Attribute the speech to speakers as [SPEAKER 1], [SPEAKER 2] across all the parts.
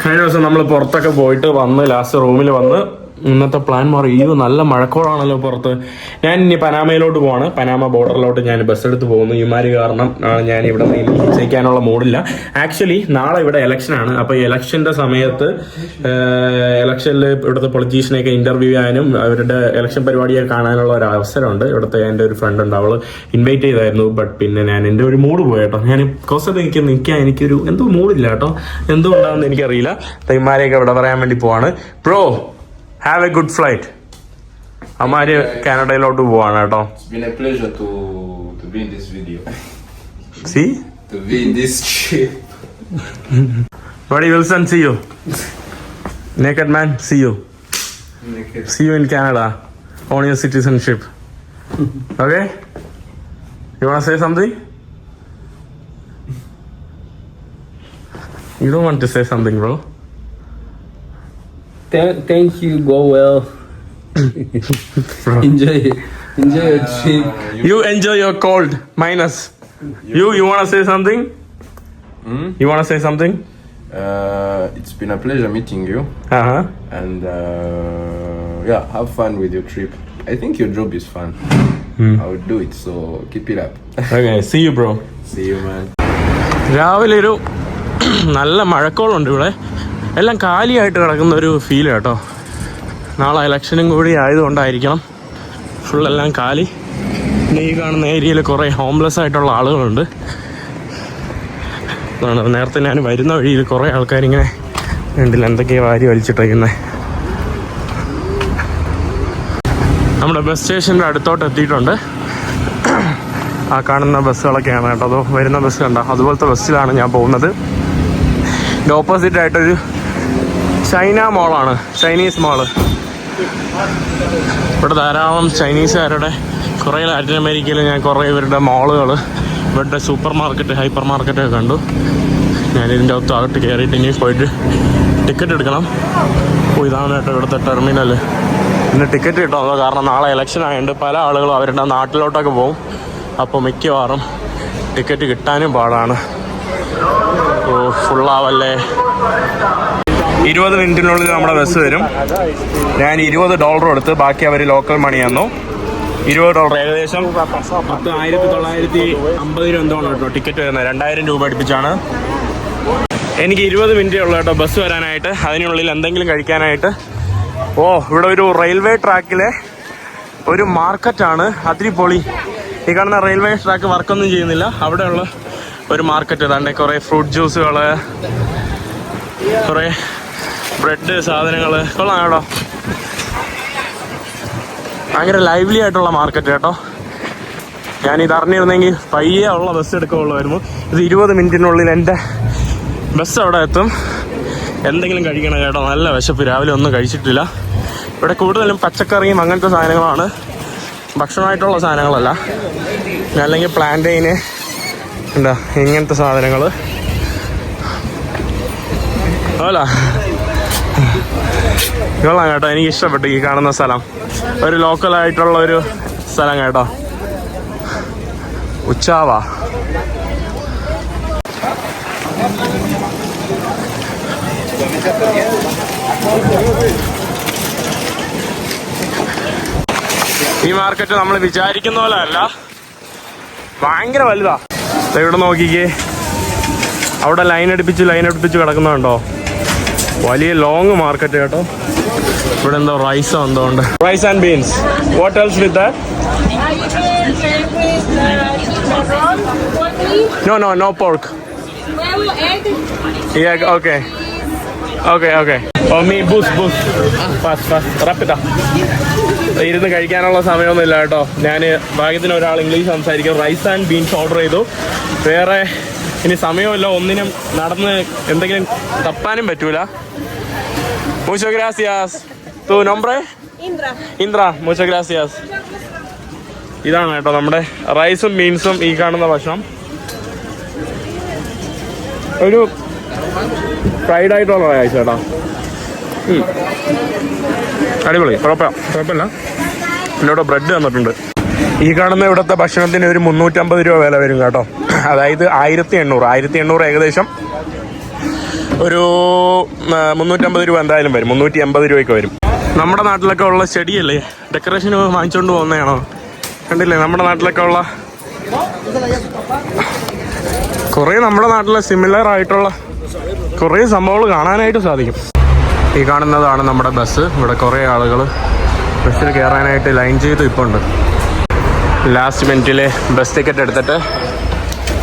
[SPEAKER 1] കഴിഞ്ഞ ദിവസം നമ്മൾ പുറത്തൊക്കെ പോയിട്ട് വന്ന് ലാസ്റ്റ് റൂമിൽ വന്ന് ഇന്നത്തെ പ്ലാൻ മാറി. ഈ നല്ല മഴക്കോളാണല്ലോ പുറത്ത്. ഞാൻ ഇനി പനാമയിലോട്ട് പോവാണ്. പനാമ ബോർഡറിലോട്ട് ഞാൻ ബസ് എടുത്ത് പോകുന്നു. ഇമാര് കാരണം ഞാൻ ഇവിടെ നിശ്ചയിക്കാനുള്ള മൂഡില്ല ആക്ച്വലി നാളെ ഇവിടെ ഇലക്ഷൻ ആണ്. അപ്പൊ ഇലക്ഷന്റെ സമയത്ത് ഇലക്ഷനിൽ ഇവിടുത്തെ പൊളിറ്റീഷ്യനെയൊക്കെ ഇന്റർവ്യൂ ചെയ്യാനും അവരുടെ ഇലക്ഷൻ പരിപാടിയെ കാണാനുള്ള ഒരു അവസരമുണ്ട്. ഇവിടുത്തെ എന്റെ ഒരു ഫ്രണ്ട് ഉണ്ട്. അവൾ ഇൻവൈറ്റ് ചെയ്തായിരുന്നു. ബട്ട് പിന്നെ ഞാൻ എന്റെ ഒരു മൂഡ് പോയി കേട്ടോ. ഞാൻ കുറച്ച് എനിക്ക് നിൽക്കാൻ എനിക്കൊരു എന്തോ മൂഡില്ല കേട്ടോ. എന്തുകൊണ്ടാണെന്ന് എനിക്കറിയില്ല. ഇമാരെയൊക്കെ ഇവിടെ പറയാൻ വേണ്ടി പോവാണ്. Bro have a good flight അമ്മാര് കാനഡയിലോട്ട് പോവാണ് കേട്ടോ
[SPEAKER 2] It's been a pleasure to to be in this video.
[SPEAKER 1] See
[SPEAKER 2] To be in this trip.
[SPEAKER 1] Buddy Wilson, see you. Naked man, see you. See you in Canada on your citizenship. Okay? You wanna say something? You don't want to say something, bro.
[SPEAKER 3] Th- thank you. Go well. enjoy, enjoy your trip.
[SPEAKER 1] You enjoy your cold, minus. You, you wanna say something?
[SPEAKER 2] Hmm?
[SPEAKER 1] You wanna say something?
[SPEAKER 2] Uh, it's been a pleasure meeting you,
[SPEAKER 1] Uh huh.
[SPEAKER 2] and uh, yeah, have fun with your trip. I think your job is fun. I would do it, so keep it up.
[SPEAKER 1] Okay, see you, bro.
[SPEAKER 2] See you, man.
[SPEAKER 1] രാവിലെ ഒരു നല്ല മഴക്കോളുണ്ട് ഇവിടെ എല്ലാം കാലിയായിട്ട് കിടക്കുന്ന ഒരു feel കേട്ടോ. നാളെ ഇലക്ഷനും കൂടി ആയതുകൊണ്ടായിരിക്കണം ഫുള്ളെല്ലാം കാലി. പിന്നെ ഈ കാണുന്ന ഏരിയയിൽ കുറേ ഹോംലെസ് ആയിട്ടുള്ള ആളുകളുണ്ട്. അതാണ് നേരത്തെ ഞാൻ വരുന്ന വഴിയിൽ കുറേ ആൾക്കാരിങ്ങനെ ഉണ്ടില്ല എന്തൊക്കെയാണ് വാരി വലിച്ചിട്ടിരിക്കുന്നത് നമ്മുടെ ബസ് സ്റ്റേഷന്റെ അടുത്തോട്ട് എത്തിയിട്ടുണ്ട്. ആ കാണുന്ന ബസ്സുകളൊക്കെയാണ് കേട്ടോ. അതോ വരുന്ന ബസ് കണ്ടോ? അതുപോലത്തെ ബസ്സിലാണ് ഞാൻ പോകുന്നത്. ഓപ്പോസിറ്റ് ആയിട്ടൊരു ചൈന മോളാണ്. Chinese mall. ഇവിടെ ധാരാളം ചൈനീസുകാരുടെ കുറേ ലാറ്റിൻ അമേരിക്കയിൽ ഞാൻ കുറേ ഇവരുടെ മോളുകൾ ഇവരുടെ സൂപ്പർ മാർക്കറ്റ് ഹൈപ്പർ മാർക്കറ്റ് ഒക്കെ കണ്ടു. ഞാൻ ഇതിന്റെ ഒത്ത് അകത്ത് കയറിയിട്ട് ഇനി പോയിട്ട് ടിക്കറ്റ് എടുക്കണം. അപ്പോൾ ഇതാണ് കേട്ടോ ഇവിടുത്തെ ടെർമിനൽ ഇന്ന് ടിക്കറ്റ് കിട്ടാമല്ലോ കാരണം നാളെ ഇലക്ഷൻ ആയതുകൊണ്ട് പല ആളുകളും അവരുടെ നാട്ടിലോട്ടൊക്കെ പോകും അപ്പോൾ മിക്കവാറും ടിക്കറ്റ് കിട്ടാനും പാടാണ്. ഓ ഫുള്ളാവല്ലേ ഇരുപത് മിനിറ്റിനുള്ളിൽ നമ്മുടെ ബസ് വരും. ഞാൻ ഇരുപത് ഡോളർ കൊടുത്ത് ബാക്കി അവർ ലോക്കൽ മണി തന്നു. ഇരുപത് ഡോളർ ഏകദേശം പത്ത് ആയിരത്തി തൊള്ളായിരത്തി അമ്പത് രൂപ എന്തോ കേട്ടോ ടിക്കറ്റ് വരുന്നത്. രണ്ടായിരം രൂപ അടുപ്പിച്ചാണ്. എനിക്ക് ഇരുപത് മിനിറ്റേ ഉള്ളൂ കേട്ടോ ബസ് വരാനായിട്ട്. അതിനുള്ളിൽ എന്തെങ്കിലും കഴിക്കാനായിട്ട്. ഓ ഇവിടെ ഒരു റെയിൽവേ ട്രാക്കിലെ ഒരു മാർക്കറ്റാണ്. അതിരി പൊളി ഈ കാണുന്ന റെയിൽവേ ട്രാക്ക് വർക്കൊന്നും ചെയ്യുന്നില്ല. അവിടെയുള്ള ഒരു മാർക്കറ്റ്. ഏതാണ്ട് കുറേ ഫ്രൂട്ട് ജ്യൂസുകൾ കുറേ ബ്രെഡ് സാധനങ്ങൾ കൊള്ളാം കേട്ടോ. ഭയങ്കര ലൈവ്ലി ആയിട്ടുള്ള മാർക്കറ്റ് കേട്ടോ. ഞാൻ ഇത് അറിഞ്ഞിരുന്നെങ്കിൽ പയ്യെ ഉള്ള ബസ് എടുക്കുകയുള്ളായിരുന്നു. ഇത് ഇരുപത് മിനിറ്റിനുള്ളിൽ എന്റെ ബസ് അവിടെ എത്തും. എന്തെങ്കിലും കഴിക്കണം കേട്ടോ. നല്ല വിശപ്പ്. രാവിലെ ഒന്നും കഴിച്ചിട്ടില്ല. ഇവിടെ കൂടുതലും പച്ചക്കറിയും അങ്ങനത്തെ സാധനങ്ങളാണ്. ഭക്ഷണമായിട്ടുള്ള സാധനങ്ങളല്ല. അല്ലെങ്കിൽ പ്ലാന്റൈന് എന്താ ഇങ്ങനത്തെ സാധനങ്ങൾ അല്ല കൊള്ളാം കേട്ടോ. എനിക്ക് ഇഷ്ടപ്പെട്ടു ഈ കാണുന്ന സ്ഥലം. ഒരു ലോക്കൽ ആയിട്ടുള്ള ഒരു സ്ഥലം കേട്ടോ. ഉച്ചാവ. ഈ മാർക്കറ്റ് നമ്മൾ വിചാരിക്കുന്ന പോലെ അല്ല. ഭയങ്കര വലുതാ. ഇവിടെ നോക്കിക്കേ. അവിടെ ലൈൻ അടുപ്പിച്ച് ലൈൻ അടുപ്പിച്ച് കിടക്കുന്നുണ്ടോ? വലിയ ലോങ് മാർക്കറ്റ് കേട്ടോ. ഇവിടെ എന്തോ റൈസ് എന്തോ ഉണ്ട് rice and beans what else with no no no pork okay okay okay me booze booze fast fast ഇരുന്ന് കഴിക്കാനുള്ള സമയമൊന്നും ഇല്ല കേട്ടോ. ഞാൻ ഭാഗ്യത്തിന് ഒരാൾ ഇംഗ്ലീഷ് സംസാരിക്കും. റൈസ് ആൻഡ് ബീൻസ് ഓർഡർ ചെയ്തു. വേറെ ഇനി സമയമില്ല ഒന്നിനും നടന്ന് എന്തെങ്കിലും തപ്പാനും പറ്റൂല. മുച്ചോ ഗ്രാസിയാസ്. തൂ നൊമ്പ്രേ
[SPEAKER 4] Indra.
[SPEAKER 1] ഇന്ദ്ര മുച്ചോ ഗ്രാസിയാസ്. ഇതാണ് കേട്ടോ നമ്മുടെ റൈസും മീൻസും ഈ കാണുന്ന ഭക്ഷണം. ഒരു ഫ്രൈഡ് ആയിട്ടുള്ള റൈസ് കേട്ടോ. അടിപൊളി കുഴപ്പമില്ല. കുഴപ്പമില്ല. എന്നോട് ബ്രെഡ് തന്നിട്ടുണ്ട്. ഈ കാണുന്ന ഇവിടുത്തെ ഭക്ഷണത്തിന് ഒരു മുന്നൂറ്റമ്പത് രൂപ വില വരും കേട്ടോ. അതായത് ആയിരത്തി എണ്ണൂറ്. ആയിരത്തി എണ്ണൂറ് ഏകദേശം ഒരു മുന്നൂറ്റമ്പത് രൂപ എന്തായാലും വരും. മുന്നൂറ്റി എൺപത് രൂപയ്ക്ക് വരും. നമ്മുടെ നാട്ടിലൊക്കെ ഉള്ള ചെടിയല്ലേ? ഡെക്കറേഷന് വാങ്ങിച്ചുകൊണ്ട് പോകുന്നതാണോ? കണ്ടില്ലേ? നമ്മുടെ നാട്ടിലൊക്കെ ഉള്ള കുറേ നമ്മുടെ നാട്ടിലെ സിമിലർ ആയിട്ടുള്ള കുറേ സംഭവങ്ങൾ കാണാനായിട്ട് സാധിക്കും. ഈ കാണുന്നതാണ് നമ്മുടെ ബസ്. ഇവിടെ കുറേ ആളുകൾ ബസ്സിൽ കയറാനായിട്ട് ലൈൻ ചെയ്ത് ഇപ്പോൾ ഉണ്ട് ലാസ്റ്റ് മിനിറ്റിൽ ബസ് ടിക്കറ്റ് എടുത്തിട്ട്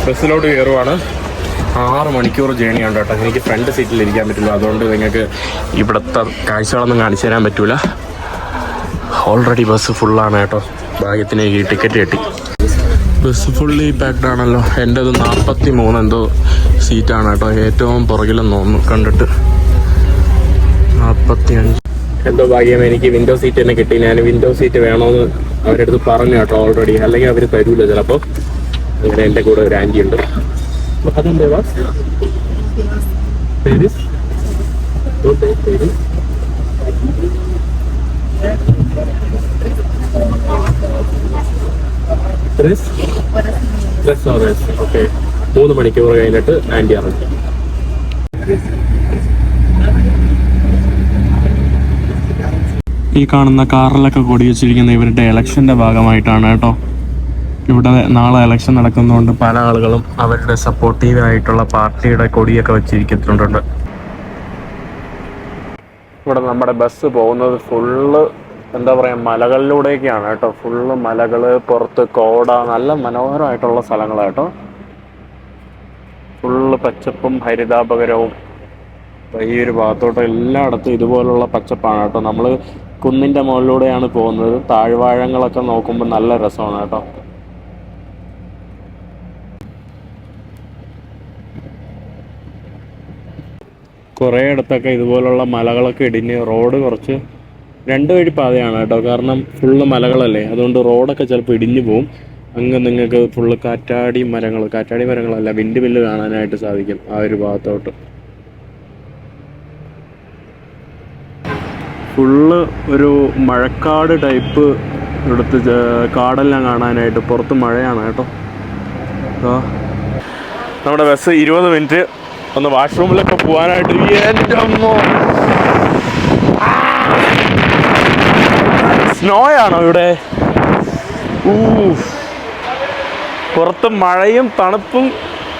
[SPEAKER 1] ബസ്സിലോട്ട് കയറുവാണ്. ആറ് മണിക്കൂർ ജേണി ഉണ്ട് കേട്ടോ. എനിക്ക് ഫ്രണ്ട് സീറ്റിൽ ഇരിക്കാൻ പറ്റില്ല. അതുകൊണ്ട് നിങ്ങൾക്ക് ഇവിടുത്തെ കാഴ്ചകളൊന്നും കാണിച്ചു തരാൻ പറ്റൂല. ഓൾറെഡി ബസ് ഫുള്ളാണ് കേട്ടോ. ഭാഗ്യത്തിന് ഈ ടിക്കറ്റ് കിട്ടി. ബസ് ഫുള്ളി പാക്ഡ് ആണല്ലോ. എന്റെത് നാൽപ്പത്തി മൂന്ന് എന്തോ സീറ്റാണ് കേട്ടോ. ഏറ്റവും പുറകിലെന്ന് തോന്നുന്നു. കണ്ടിട്ട്. നാൽപ്പത്തി അഞ്ച് എന്തോ ഭാഗ്യം എനിക്ക് വിൻഡോ സീറ്റ് തന്നെ കിട്ടി. ഞാൻ വിൻഡോ സീറ്റ് വേണമെന്ന് അവരുടെ അടുത്ത് പറഞ്ഞു കേട്ടോ ഓൾറെഡി അല്ലെങ്കിൽ അവർ തരൂല ചിലപ്പോൾ അങ്ങനെ എന്റെ കൂടെ ഒരു ആന്റി ഉണ്ട്. മൂന്ന് മണിക്കൂർ കഴിഞ്ഞിട്ട് ആന്റി ഇറങ്ങി. ഈ കാണുന്ന കാറിലൊക്കെ കൊടി വെച്ചിരിക്കുന്ന ഇവരുടെ ഇലക്ഷന്റെ ഭാഗമായിട്ടാണ് കേട്ടോ. ഇവിടെ നാളെ ഇലക്ഷൻ നടക്കുന്നതുകൊണ്ട് പല ആളുകളും അവരുടെ സപ്പോർട്ടീവായിട്ടുള്ള പാർട്ടിയുടെ കൊടിയൊക്കെ വെച്ചിരിക്കുന്നുണ്ട്. ഇവിടെ നമ്മുടെ ബസ് പോകുന്നത് ഫുള്ള് എന്താ പറയുക മലകളിലൂടെയൊക്കെയാണ് കേട്ടോ. ഫുള്ള് മലകൾ പുറത്ത് കോട നല്ല മനോഹരമായിട്ടുള്ള സ്ഥലങ്ങളാണ് കേട്ടോ. ഫുള്ള് പച്ചപ്പും ഹരിതാപകരവും. ഈ ഒരു ഭാഗത്തോട്ട് എല്ലായിടത്തും ഇതുപോലുള്ള പച്ചപ്പാണ് കേട്ടോ. നമ്മൾ കുന്നിന്റെ മുകളിലൂടെയാണ് പോകുന്നത്. താഴ്വാഴങ്ങളൊക്കെ നോക്കുമ്പോൾ നല്ല രസമാണ് കേട്ടോ. കുറേ ഇടത്തൊക്കെ ഇതുപോലുള്ള മലകളൊക്കെ ഇടിഞ്ഞ് റോഡ് കുറച്ച് രണ്ട് വഴി പാതയാണ് കേട്ടോ. കാരണം ഫുള്ള് മലകളല്ലേ. അതുകൊണ്ട് റോഡൊക്കെ ചിലപ്പോൾ ഇടിഞ്ഞു പോവും. അങ്ങ് നിങ്ങൾക്ക് ഫുള്ള് കാറ്റാടി മരങ്ങൾ കാറ്റാടി മരങ്ങളല്ല വിൻഡ് മില്ല് കാണാനായിട്ട് സാധിക്കും ആ ഒരു ഭാഗത്തോട്ട്. ഫുള്ള് ഒരു മഴക്കാട് ടൈപ്പ് ഇവിടുത്തെ ജ- കാടെല്ലാം കാണാനായിട്ട് പുറത്ത് മഴയാണ് കേട്ടോ. നമ്മുടെ ബസ് ഇരുപത് മിനിറ്റ് ഒന്ന് വാഷ്റൂമിലൊക്കെ പോകാനായിട്ട് സ്നോ ആണോ ഇവിടെ? പുറത്ത് മഴയും തണുപ്പും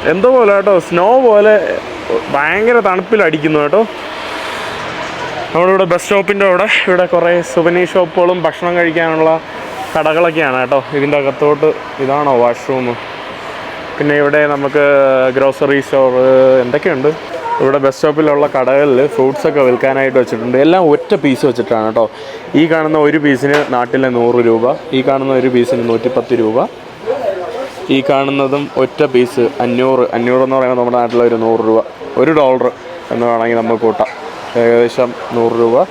[SPEAKER 1] എന്തോ പോലെ കേട്ടോ. സ്നോ പോലെ ഭയങ്കര തണുപ്പിലടിക്കുന്നു കേട്ടോ. നമ്മളിവിടെ ബസ് സ്റ്റോപ്പിന്റെ അവിടെ. ഇവിടെ കുറേ സുവനീർ ഷോപ്പുകളും ഭക്ഷണം കഴിക്കാനുള്ള കടകളൊക്കെയാണ് കേട്ടോ. ഇതിന്റെ അകത്തോട്ട് ഇതാണോ വാഷ്റൂം പിന്നെ ഇവിടെ നമുക്ക് ഗ്രോസറി സ്റ്റോർ എന്തൊക്കെയുണ്ട്? ഇവിടെ ബസ് സ്റ്റോപ്പിലുള്ള കടകളിൽ ഫ്രൂട്ട്സ് ഒക്കെ വിൽക്കാനായിട്ട് വെച്ചിട്ടുണ്ട്. എല്ലാം ഒറ്റ പീസ് വെച്ചിട്ടാണ് കേട്ടോ. ഈ കാണുന്ന ഒരു പീസിന് നാട്ടിലെ നൂറ് രൂപ ഈ കാണുന്ന ഒരു പീസിന് നൂറ്റിപ്പത്ത് രൂപ ഈ കാണുന്നതും ഒറ്റ പീസ് അഞ്ഞൂറ് അഞ്ഞൂറ് എന്ന് പറയുമ്പോൾ നമ്മുടെ നാട്ടിലെ ഒരു നൂറ് രൂപ ഒരു ഡോളർ എന്ന് വേണമെങ്കിൽ നമുക്ക് കൂട്ടാം. ഏകദേശം നൂറ് രൂപ.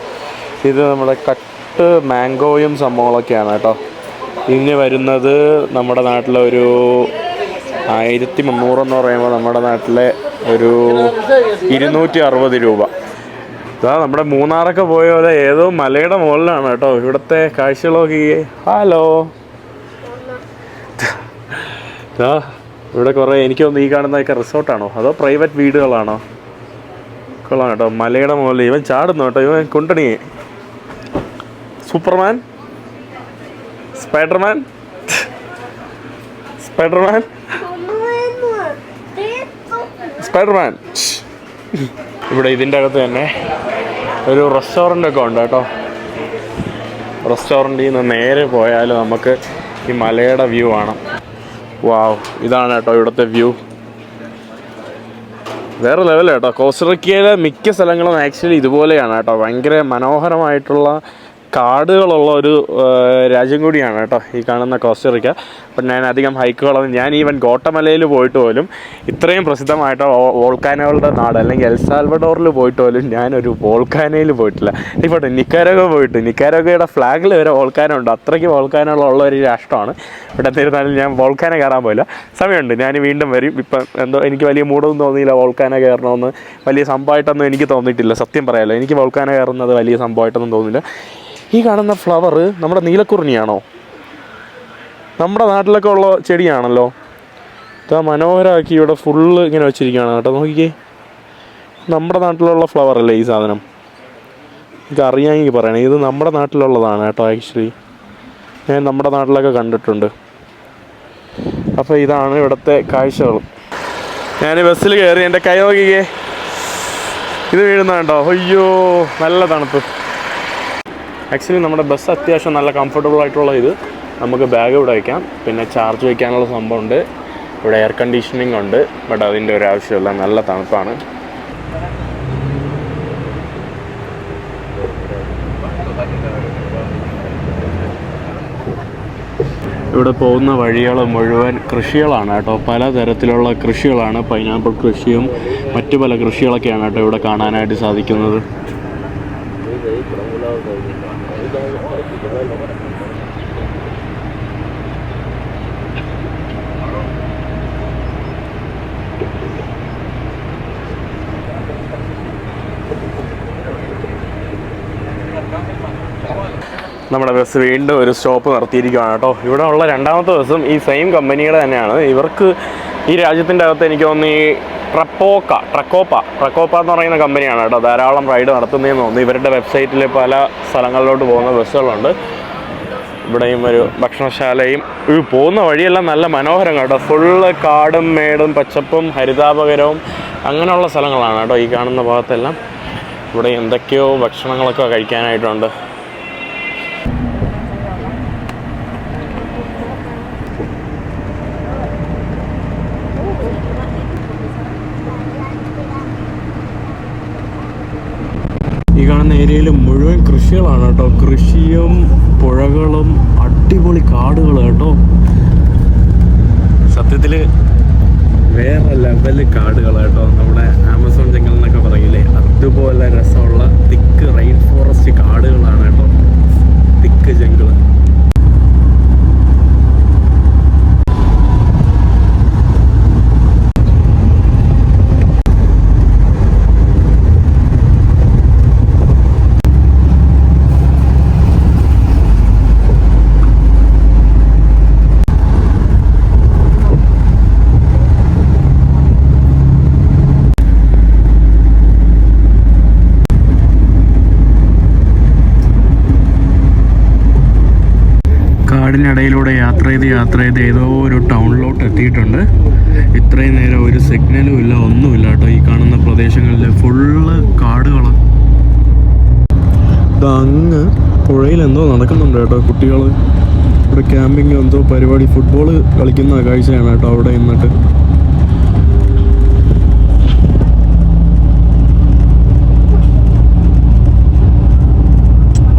[SPEAKER 1] ഇത് നമ്മുടെ കട്ട് മാംഗോയും സംഭവങ്ങളൊക്കെയാണ് കേട്ടോ. ഇനി വരുന്നത് നമ്മുടെ നാട്ടിലെ ഒരു ആയിരത്തി മുന്നൂറെന്ന് പറയുമ്പോൾ നമ്മുടെ നാട്ടിലെ ഒരു ഇരുന്നൂറ്റി അറുപത് രൂപ. ഇതാ നമ്മുടെ മൂന്നാറൊക്കെ പോയ പോലെ ഏതോ മലയുടെ മുകളിലാണ് കേട്ടോ. ഇവിടുത്തെ കാഴ്ചകളൊക്കെ ഹലോ. ഇവിടെ കുറേ എനിക്ക് തോന്നുന്നു ഈ കാണുന്നതൊക്കെ റിസോർട്ടാണോ? അതോ പ്രൈവറ്റ് വീടുകളാണോ? കൊള്ളാം കേട്ടോ. മലയുടെ മുകളിൽ ഇവൻ ചാടുന്നു കേട്ടോ. ഇവൻ കുണ്ടണി. സൂപ്പർമാൻ? സ്പൈഡർമാൻ? സ്പൈഡർമാൻ? സ്പൈഡർമാൻ. ഇവിടെ ഇതിന്റെ അകത്ത് തന്നെ ഒരു റെസ്റ്റോറന്റ് ഒക്കെ ഉണ്ട് കേട്ടോ. റെസ്റ്റോറന്റിൽ നിന്ന് നേരെ പോയാൽ നമുക്ക് ഈ മലയുടെ വ്യൂ ആണ് വാവ് ഇതാണ് കേട്ടോ ഇവിടുത്തെ വ്യൂ വേറെ ലെവൽ കേട്ടോ കോസ്റ്ററിക്കയിലെ മിക്ക സ്ഥലങ്ങളും ആക്ച്വലി ഇതുപോലെയാണ് കേട്ടോ ഭയങ്കര മനോഹരമായിട്ടുള്ള കാടുകളുള്ള ഒരു രാജ്യം കൂടിയാണ് കേട്ടോ ഈ കാണുന്ന കോസ്റ്ററിക്ക അപ്പം ഞാൻ അധികം ഹൈക്കുകളൊന്നും ഞാൻ ഈവൻ ഗോട്ടമലയിൽ പോയിട്ട് പോലും ഇത്രയും പ്രസിദ്ധമായിട്ട് വോൾക്കാനകളുടെ നാട് അല്ലെങ്കിൽ എൽസാൽവഡോറിൽ പോയിട്ട് പോലും ഞാനൊരു വോൾക്കാനയിൽ പോയിട്ടില്ല. ഇപ്പോൾ നിക്കാരോഗ പോയിട്ട് നിക്കാരോഗയുടെ ഫ്ലാഗിൽ വരെ വോൾക്കാനോ ഉണ്ട്. അത്രയ്ക്ക് വോൾക്കാനുള്ള ഒരു രാഷ്ട്രമാണ്. ഇവിടെ എന്നിരുന്നാലും ഞാൻ വോൾക്കാന കയറാൻ പോയില്ല. സമയമുണ്ട് ഞാൻ വീണ്ടും വരും. ഇപ്പം എന്തോ എനിക്ക് വലിയ മൂടൊന്നും തോന്നിയില്ല വോൾക്കാന കയറണമെന്ന്. വലിയ സംഭവമായിട്ടൊന്നും എനിക്ക് തോന്നിയിട്ടില്ല. സത്യം പറയാലോ എനിക്ക് വോൾക്കാന കയറുന്നത് വലിയ സംഭവമായിട്ടൊന്നും തോന്നില്ല ഈ കാണുന്ന ഫ്ലവർ നമ്മുടെ നീലക്കുറിഞ്ഞിയാണോ നമ്മുടെ നാട്ടിലൊക്കെ ഉള്ള ചെടിയാണല്ലോ. ഇതാ മനോഹരമാക്കി ഇവിടെ ഫുള്ള് ഇങ്ങനെ വെച്ചിരിക്കുകയാണ് കേട്ടോ. നോക്കിക്കേ. നമ്മുടെ നാട്ടിലുള്ള ഫ്ലവർ അല്ലേ ഈ സാധനം? എനിക്ക് അറിയാമെങ്കിൽ പറയണേ. ഇത് നമ്മുടെ നാട്ടിലുള്ളതാണ് കേട്ടോ ആക്ച്വലി ഞാൻ നമ്മുടെ നാട്ടിലൊക്കെ കണ്ടിട്ടുണ്ട്. അപ്പോൾ ഇതാണ് ഇവിടുത്തെ കാഴ്ചകൾ. ഞാൻ ബസ്സിൽ കയറി എന്റെ കൈ നോക്കിക്കേ. ഇത് വീഴുന്ന കേട്ടോ അയ്യോ നല്ല തണുപ്പ്. ആക്ച്വലി നമ്മുടെ ബസ് അത്യാവശ്യം നല്ല കംഫർട്ടബിൾ ആയിട്ടുള്ള ഇത്. നമുക്ക് ബാഗ് ഇവിടെ വയ്ക്കാം പിന്നെ ചാർജ് വയ്ക്കാനുള്ള സംഭവമുണ്ട്. ഇവിടെ എയർ കണ്ടീഷനിങ് ഉണ്ട്. ബട്ട് അതിന്റെ ഒരു ആവശ്യമില്ല. നല്ല തണുപ്പാണ്. ഇവിടെ പോകുന്ന വഴികൾ മുഴുവൻ കൃഷികളാണ് കേട്ടോ. പലതരത്തിലുള്ള കൃഷികളാണ്. പൈനാപ്പിൾ കൃഷിയും മറ്റു പല കൃഷികളൊക്കെയാണ് കേട്ടോ ഇവിടെ കാണാനായിട്ട് സാധിക്കുന്നത്. നമ്മുടെ ബസ് വീണ്ടും ഒരു സ്റ്റോപ്പ് നിർത്തിയിരിക്കുകയാണ് കേട്ടോ. ഇവിടെ ഉള്ള രണ്ടാമത്തെ ബസ്സും ഈ സെയിം കമ്പനിയുടെ തന്നെയാണ്. ഇവർക്ക് ഈ രാജ്യത്തിന്റെ അകത്ത് എനിക്ക് തോന്നുന്നു ഈ ട്രപ്പോക്ക ട്രക്കോപ്പ ട്രക്കോപ്പ എന്ന് പറയുന്ന കമ്പനിയാണ് കേട്ടോ ധാരാളം റൈഡ് നടത്തുന്നതെന്ന് തോന്നുന്നു. ഇവരുടെ വെബ്സൈറ്റിൽ പല സ്ഥലങ്ങളിലോട്ട് പോകുന്ന ബസ്സുകളുണ്ട് ഇവിടെയും ഒരു ഭക്ഷണശാലയും. ഈ പോകുന്ന വഴിയെല്ലാം നല്ല മനോഹരം കേട്ടോ. ഫുള്ള് കാടും മേടും പച്ചപ്പും ഹരിതാപകരവും അങ്ങനെയുള്ള സ്ഥലങ്ങളാണ് കേട്ടോ ഈ കാണുന്ന ഭാഗത്തെല്ലാം. ഇവിടെ എന്തൊക്കെയോ ഭക്ഷണങ്ങളൊക്കെ കഴിക്കാനായിട്ടുണ്ട്. ഈ കാണുന്ന ഏരിയയിൽ മുഴുവൻ കൃഷികളാണ് കേട്ടോ. കൃഷിയും പുഴകളും അടിപൊളി കാടുകൾ കേട്ടോ. സത്യത്തിൽ വേറെ ലെവൽ കാടുകൾ കേട്ടോ. നമ്മുടെ ആമസോൺ ജംഗൽ എന്നൊക്കെ പറയില്ലേ അതുപോലെ രസമുള്ള തിക്ക് റെയിൻ ഫോറസ്റ്റ് കാടുകളാണ് കേട്ടോ. തിക്ക് ജംഗിൾ. കാടിനിടയിലൂടെ യാത്ര ചെയ്ത് യാത്ര ചെയ്ത് ഏതോ ഒരു ടൗണിലോട്ട് എത്തിയിട്ടുണ്ട്. ഇത്രയും നേരം ഒരു സിഗ്നലും ഇല്ല ഒന്നുമില്ല കേട്ടോ. ഈ കാണുന്ന പ്രദേശങ്ങളിൽ ഫുള്ള് കാടുകൾ അങ്ങ് പുഴയിൽ എന്തോ നടക്കുന്നുണ്ട് കേട്ടോ കുട്ടികൾ ഇവിടെ ക്യാമ്പിങ് എന്തോ പരിപാടി ഫുട്ബോൾ കളിക്കുന്ന കാഴ്ചയാണ് കേട്ടോ അവിടെ നിന്നിട്ട്.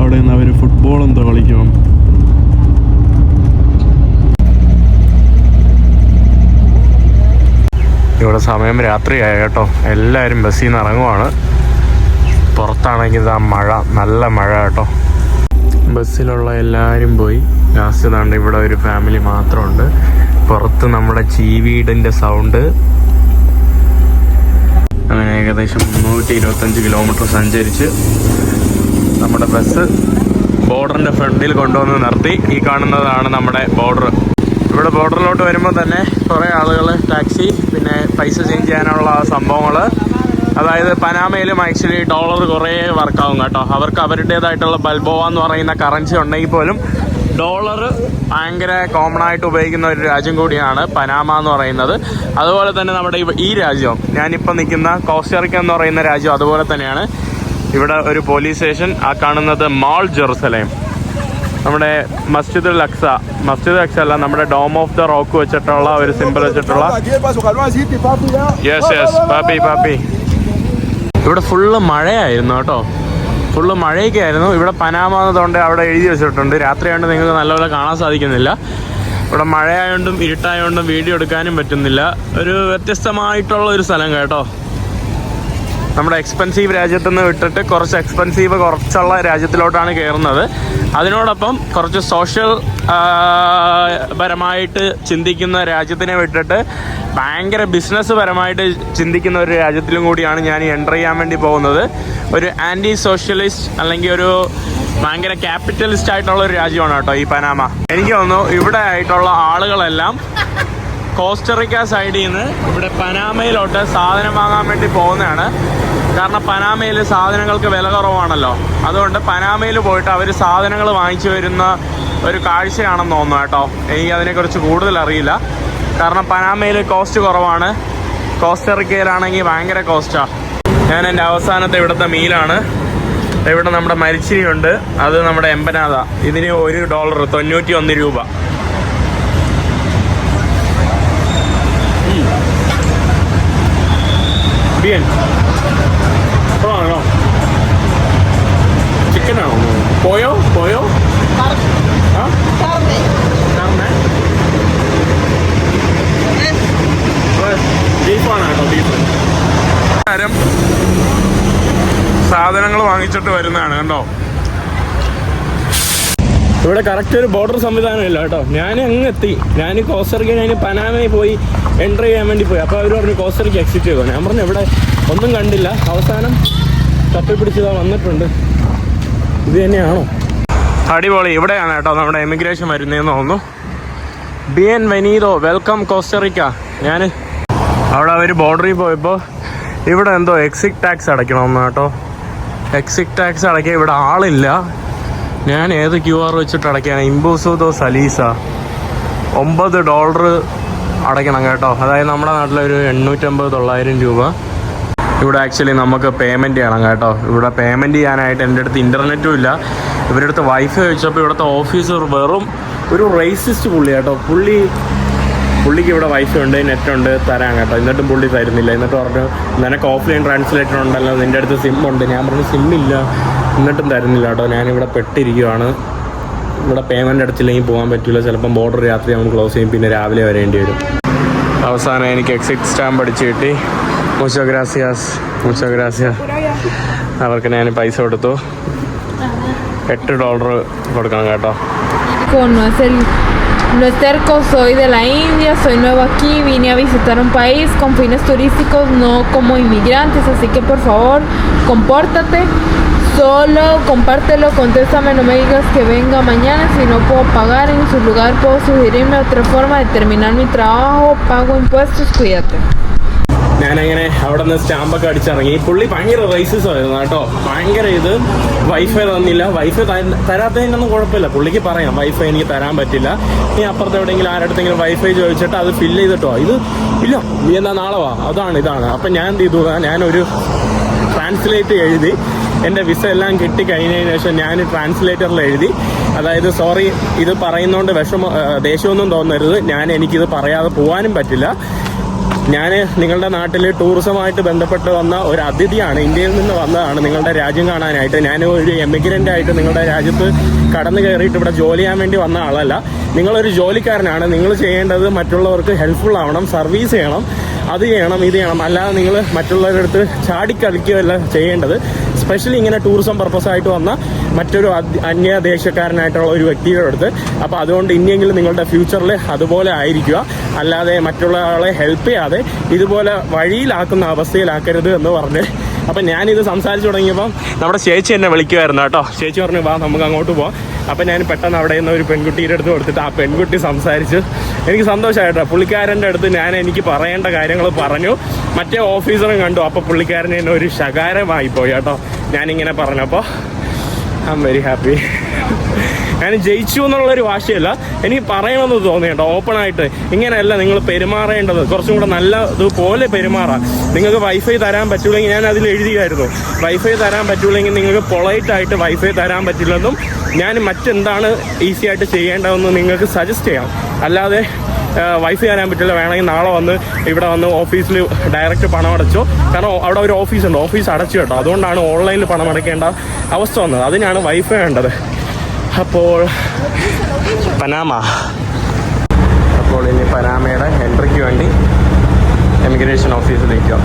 [SPEAKER 1] അവിടെ നിന്ന് അവർ ഫുട്ബോൾ എന്തോ കളിക്കണം ഇവിടെ സമയം രാത്രിയായ കേട്ടോ. എല്ലാവരും ബസ്സിൽ നിന്ന് ഇറങ്ങുവാണ്. പുറത്താണെങ്കിൽ ഇതാ മഴ നല്ല മഴ കേട്ടോ. ബസ്സിലുള്ള എല്ലാവരും പോയി. ലാസ്റ്റ് താണ്ട് ഇവിടെ ഒരു ഫാമിലി മാത്രമുണ്ട്. പുറത്ത് നമ്മുടെ ചീവീടിന്റെ സൗണ്ട് അങ്ങനെ ഏകദേശം മുന്നൂറ്റി ഇരുപത്തഞ്ച് കിലോമീറ്റർ സഞ്ചരിച്ച് നമ്മുടെ ബസ് ബോർഡറിന്റെ ഫ്രണ്ടിൽ കൊണ്ടുവന്ന് നിർത്തി. ഈ കാണുന്നതാണ് നമ്മുടെ ബോർഡർ. ഇവിടെ ബോർഡറിലോട്ട് വരുമ്പോൾ തന്നെ കുറേ ആളുകൾ ടാക്സി പിന്നെ പൈസ ചേഞ്ച് ചെയ്യാനുള്ള സംഭവങ്ങൾ അതായത് പനാമയിലും ആക്ച്വലി ഡോളർ കുറേ വർക്കാവും കേട്ടോ. അവർക്ക് അവരുടേതായിട്ടുള്ള ബൽബോവ എന്ന് പറയുന്ന കറൻസി ഉണ്ടെങ്കിൽ പോലും ഡോളർ ഭയങ്കര കോമൺ ആയിട്ട് ഉപയോഗിക്കുന്ന ഒരു രാജ്യം കൂടിയാണ് പനാമ എന്ന് പറയുന്നത്. അതുപോലെ തന്നെ നമ്മുടെ ഈ രാജ്യം ഞാനിപ്പോൾ നിൽക്കുന്ന കോസ്റ്ററിക്ക എന്ന് പറയുന്ന രാജ്യം അതുപോലെ തന്നെയാണ്. ഇവിടെ ഒരു പോലീസ് സ്റ്റേഷൻ ആ കാണുന്നത് മാൾ ജെറുസലേം. നമ്മുടെ മസ്ജിദ് അക്സ. മസ്ജിദ് അക്സ അല്ല നമ്മുടെ ഡോം ഓഫ് ദ റോക്ക് വെച്ചിട്ടുള്ള ഒരു സിമ്പിൾ വെച്ചിട്ടുള്ള യെസ് യെസ് പാപ്പി പാപ്പി. ഇവിടെ ഫുള്ള് മഴയായിരുന്നു കേട്ടോ. ഫുള്ള് മഴയൊക്കെ ആയിരുന്നു. ഇവിടെ പനാമ എന്നതുകൊണ്ട് അവിടെ എഴുതി വെച്ചിട്ടുണ്ട്. രാത്രിയായതുകൊണ്ട് നിങ്ങൾക്ക് നല്ലപോലെ കാണാൻ സാധിക്കുന്നില്ല. ഇവിടെ മഴയായതുകൊണ്ടും ഇരുട്ടായതുകൊണ്ടും വീഡിയോ എടുക്കാനും പറ്റുന്നില്ല. ഒരു വ്യത്യസ്തമായിട്ടുള്ള ഒരു സ്ഥലം കേട്ടോ. നമ്മുടെ എക്സ്പെൻസീവ് രാജ്യത്ത് നിന്ന് വിട്ടിട്ട് കുറച്ച് എക്സ്പെൻസീവ് കുറച്ചുള്ള രാജ്യത്തിലോട്ടാണ് കയറുന്നത്. അതിനോടൊപ്പം കുറച്ച് സോഷ്യൽ പരമായിട്ട് ചിന്തിക്കുന്ന രാജ്യത്തിനെ വിട്ടിട്ട് ഭയങ്കര ബിസിനസ് പരമായിട്ട് ചിന്തിക്കുന്ന ഒരു രാജ്യത്തിലും കൂടിയാണ് ഞാൻ എന്റർ ചെയ്യാൻ വേണ്ടി പോകുന്നത്. ഒരു ആന്റി സോഷ്യലിസ്റ്റ് അല്ലെങ്കിൽ ഒരു ഭയങ്കര ക്യാപിറ്റലിസ്റ്റ് ആയിട്ടുള്ള ഒരു രാജ്യമാണ് കേട്ടോ ഈ പനാമ. എനിക്ക് തോന്നുന്നു ഇവിടെ ആയിട്ടുള്ള ആളുകളെല്ലാം കോസ്റ്ററിക്ക സൈഡിൽ നിന്ന് ഇവിടെ പനാമയിലോട്ട് സാധനം വാങ്ങാൻ വേണ്ടി പോകുന്നതാണ്. കാരണം പനാമയിൽ സാധനങ്ങൾക്ക് വില കുറവാണല്ലോ. അതുകൊണ്ട് പനാമയിൽ പോയിട്ട് അവർ സാധനങ്ങൾ വാങ്ങിച്ചു വരുന്ന ഒരു കാഴ്ചയാണെന്ന് തോന്നുന്നു കേട്ടോ. എനിക്ക് അതിനെക്കുറിച്ച് കൂടുതൽ അറിയില്ല. കാരണം പനാമയിൽ കോസ്റ്റ് കുറവാണ്. കോസ്റ്ററിക്കയിലാണെങ്കിൽ ഭയങ്കര കോസ്റ്റാണ് ഞാൻ എന്റെ അവസാനത്തെ ഇവിടുത്തെ മീലാണ്. ഇവിടെ നമ്മുടെ മരിച്ചിരി ഉണ്ട് അത് നമ്മുടെ എമ്പനാഥ. ഇതിന് ഒരു ഡോളർ തൊണ്ണൂറ്റി ഒന്ന് രൂപ. ബിയൻ não. പോയോ? പോയോ? ബീഫാണ് കേട്ടോ ബീഫ്. കാര്യം സാധനങ്ങൾ വാങ്ങിച്ചിട്ട് വരുന്നതാണ് കണ്ടോ? ഇവിടെ കറക്റ്റ് ഒരു ബോർഡർ സംവിധാനം ഇല്ല കേട്ടോ. ഞാൻ അങ്ങ് എത്തി. ഞാൻ കോസ്റ്ററിക്ക് ഞാൻ പനാമയിൽ പോയി എൻട്രി ചെയ്യാൻ വേണ്ടി പോയി. അപ്പോൾ അവർ പറഞ്ഞു കോസ്റ്ററിക്ക് എക്സിറ്റ് ചെയ്തോ? ഞാൻ പറഞ്ഞു ഇവിടെ ഒന്നും കണ്ടില്ല. അവസാനം തപ്പിപ്പിടിച്ചതാ വന്നിട്ടുണ്ട്. ഇത് തന്നെയാണോ? അടിപൊളി. ഇവിടെയാണ് കേട്ടോ നമ്മുടെ എമിഗ്രേഷൻ വരുന്നതെന്ന് തോന്നുന്നു. ബി എൻ വെനീതോ വെൽക്കം കോസ്റ്ററിക്ക ഞാൻ അവിടെ അവർ ബോർഡറിൽ പോയപ്പോൾ ഇവിടെ എന്തോ എക്സിറ്റ് ടാക്സ് അടയ്ക്കണമെന്ന് കേട്ടോ. എക്സിറ്റ് ടാക്സ് അടയ്ക്കാൻ ഇവിടെ ആളില്ല. ഞാൻ ഏത് ക്യു ആർ വെച്ചിട്ട് അടയ്ക്കാണ് ഇമ്പോസോദോ സലീസ ഒമ്പത് ഡോളർ അടയ്ക്കണം കേട്ടോ. അതായത് നമ്മുടെ നാട്ടിലൊരു എണ്ണൂറ്റമ്പത് തൊള്ളായിരം രൂപ. ഇവിടെ ആക്ച്വലി നമുക്ക് പേയ്മെന്റ് ചെയ്യണം കേട്ടോ. ഇവിടെ പേയ്മെന്റ് ചെയ്യാനായിട്ട് എന്റെ അടുത്ത് ഇന്റർനെറ്റും ഇല്ല. ഇവരുടെ അടുത്ത് വൈഫൈ വെച്ചപ്പോൾ ഇവിടുത്തെ ഓഫീസർ വെറും ഒരു റേസിസ്റ്റ് പുള്ളി കേട്ടോ. പുള്ളി പുള്ളിക്ക് ഇവിടെ വൈഫൈ ഉണ്ട് നെറ്റ് ഉണ്ട് തരാം കേട്ടോ. എന്നിട്ടും പുള്ളി തരുന്നില്ല. എന്നിട്ട് പറഞ്ഞു നിനക്ക് ഓഫ്ലൈൻ ട്രാൻസ്ലേറ്റർ ഉണ്ടല്ലോ നിന്റെ അടുത്ത് സിം ഉണ്ട്. ഞാൻ പറഞ്ഞു സിം ഇല്ല. എന്നിട്ടും തരുന്നില്ല കേട്ടോ. ഞാനിവിടെ പെട്ടിരിക്കുവാണ്. ഇവിടെ പേയ്മെന്റ് അടച്ചില്ലെങ്കിൽ പോകാൻ പറ്റില്ല ചിലപ്പം ബോർഡർ രാത്രി നമ്മൾ ക്ലോസ് ചെയ്യും. പിന്നെ രാവിലെ വരേണ്ടി വരും. അവസാനം എനിക്ക് എക്സിറ്റ് സ്റ്റാമ്പ് അടിച്ച് കിട്ടി. മുച്ചോ ഗ്രാസിയാസ് മുച്ചോ ഗ്രാസിയാസ് അവർക്ക് ഞാൻ പൈസ കൊടുത്തു എട്ട് ഡോളർ കൊടുക്കണം കേട്ടോ
[SPEAKER 4] Con no es el no es terco, soy de la India, soy nuevo aquí, vine a visitar un país con fines turísticos, no como inmigrantes, así que por favor, compórtate. Solo compártelo, contéstame, no me digas que venga mañana si no puedo pagar. En su lugar puedo sugerirme otra forma de terminar mi trabajo, pago impuestos, cuídate.
[SPEAKER 1] ഞാനങ്ങനെ അവിടെ നിന്ന് സ്റ്റാമ്പൊക്കെ അടിച്ചിറങ്ങി. പുള്ളി ഭയങ്കര rises ആയിരുന്നു കേട്ടോ. ഭയങ്കര ഇത് wifi തന്നില്ല. വൈഫൈ തരാത്തതിനൊന്നും കുഴപ്പമില്ല. പുള്ളിക്ക് പറയാം. വൈഫൈ എനിക്ക് തരാൻ പറ്റില്ല. ഇനി അപ്പുറത്ത് എവിടെയെങ്കിലും ആരടുത്തെങ്കിലും വൈഫൈ ചോദിച്ചിട്ട് അത് ഫില്ല് ചെയ്തിട്ടോ? ഇത് ഇല്ല. നീ എന്നാ നാളെ വാ. അതാണ് ഇതാണ്. അപ്പം ഞാൻ എന്ത് ചെയ്തു? ഞാനൊരു ട്രാൻസ്ലേറ്റ് എഴുതി. എന്റെ വിസ എല്ലാം കിട്ടി കഴിഞ്ഞതിന് ശേഷം ഞാൻ ട്രാൻസ്ലേറ്ററിൽ എഴുതി. അതായത് സോറി ഇത് പറയുന്നതുകൊണ്ട് വിഷമ ദേഷ്യമൊന്നും തോന്നരുത്. ഞാൻ എനിക്കിത് പറയാതെ പോകാനും പറ്റില്ല. ഞാൻ നിങ്ങളുടെ നാട്ടിൽ ടൂറിസമായിട്ട് ബന്ധപ്പെട്ട് വന്ന ഒരു അതിഥിയാണ് ഇന്ത്യയിൽ നിന്ന് വന്നതാണ് നിങ്ങളുടെ രാജ്യം കാണാനായിട്ട്. ഞാൻ ഒരു എമിഗ്രന്റ് ആയിട്ട് നിങ്ങളുടെ രാജ്യത്ത് കടന്നു കയറിയിട്ട് ഇവിടെ ജോലി ചെയ്യാൻ വേണ്ടി വന്ന ആളല്ല. നിങ്ങളൊരു ജോലിക്കാരനാണ്. നിങ്ങൾ ചെയ്യേണ്ടത് മറ്റുള്ളവർക്ക് ഹെൽപ്ഫുൾ ആവണം സർവീസ് ചെയ്യണം അത് ചെയ്യണം ഇത് ചെയ്യണം. അല്ലാതെ നിങ്ങൾ മറ്റുള്ളവരുടെ അടുത്ത് ചാടിക്കളിക്കുകയല്ല ചെയ്യേണ്ടത്. സ്പെഷ്യലി ഇങ്ങനെ ടൂറിസം പർപ്പസ് ആയിട്ട് വന്ന മറ്റൊരു അന്യ അന്യദേശക്കാരനായിട്ടുള്ള ഒരു വ്യക്തിയുടെ അടുത്ത്. അപ്പോൾ അതുകൊണ്ട് ഇനിയെങ്കിലും നിങ്ങളുടെ ഫ്യൂച്ചറിൽ അതുപോലെ ആയിരിക്കുക. അല്ലാതെ മറ്റുള്ള ആളെ ഹെൽപ്പ് ചെയ്യാതെ ഇതുപോലെ വഴിയിലാക്കുന്ന അവസ്ഥയിലാക്കരുത് എന്ന് പറഞ്ഞ്. അപ്പം ഞാനിത് സംസാരിച്ചു തുടങ്ങിയപ്പം നമ്മുടെ ചേച്ചി എന്നെ വിളിക്കുമായിരുന്നു കേട്ടോ. ചേച്ചി പറഞ്ഞു വാ നമുക്ക് അങ്ങോട്ട് പോവാം. അപ്പം ഞാൻ പെട്ടെന്ന് അവിടെ നിന്ന് ഒരു പെൺകുട്ടിയുടെ അടുത്ത് കൊടുത്തിട്ട് ആ പെൺകുട്ടി സംസാരിച്ച്. എനിക്ക് സന്തോഷമായിട്ടോ പുള്ളിക്കാരന്റെ അടുത്ത് ഞാൻ എനിക്ക് പറയേണ്ട കാര്യങ്ങൾ പറഞ്ഞു. മറ്റേ ഓഫീസറും കണ്ടു. അപ്പോൾ പുള്ളിക്കാരൻ എന്നെ ഒരു ശകാരമായി പോയി കേട്ടോ. ഞാനിങ്ങനെ പറഞ്ഞപ്പോൾ ഐ എം വെരി ഹാപ്പി ഞാൻ ജയിച്ചു എന്നുള്ളൊരു വാശിയല്ല. എനിക്ക് പറയണമെന്ന് തോന്നി കേട്ടോ ഓപ്പണായിട്ട്. ഇങ്ങനെയല്ല നിങ്ങൾ പെരുമാറേണ്ടത്. കുറച്ചും കൂടെ നല്ല ഇതുപോലെ പെരുമാറാം. നിങ്ങൾക്ക് വൈഫൈ തരാൻ പറ്റൂലെങ്കിൽ ഞാൻ അതിൽ എഴുതിയായിരുന്നു. വൈഫൈ തരാൻ പറ്റൂലെങ്കിൽ നിങ്ങൾക്ക് പൊളൈറ്റ് ആയിട്ട് വൈഫൈ തരാൻ പറ്റില്ലെന്നും ഞാൻ മറ്റെന്താണ് ഈസി ആയിട്ട് ചെയ്യേണ്ടതെന്ന് നിങ്ങൾക്ക് സജസ്റ്റ് ചെയ്യാം. അല്ലാതെ വൈഫ് തരാൻ പറ്റില്ല. വേണമെങ്കിൽ നാളെ വന്ന് ഇവിടെ വന്ന് ഓഫീസിൽ ഡയറക്റ്റ് പണം അടച്ചോ. കാരണം അവിടെ ഒരു ഓഫീസ് ഉണ്ട്. ഓഫീസ് അടച്ചു കേട്ടോ. അതുകൊണ്ടാണ് ഓൺലൈനിൽ പണം അടയ്ക്കേണ്ട അവസ്ഥ വന്നത്. അതിനാണ് വൈഫ് വേണ്ടത്. അപ്പോൾ പനാമ അപ്പോൾ ഇനി പനാമയുടെ എൻട്രിക്ക് വേണ്ടി എമിഗ്രേഷൻ ഓഫീസിലേക്ക്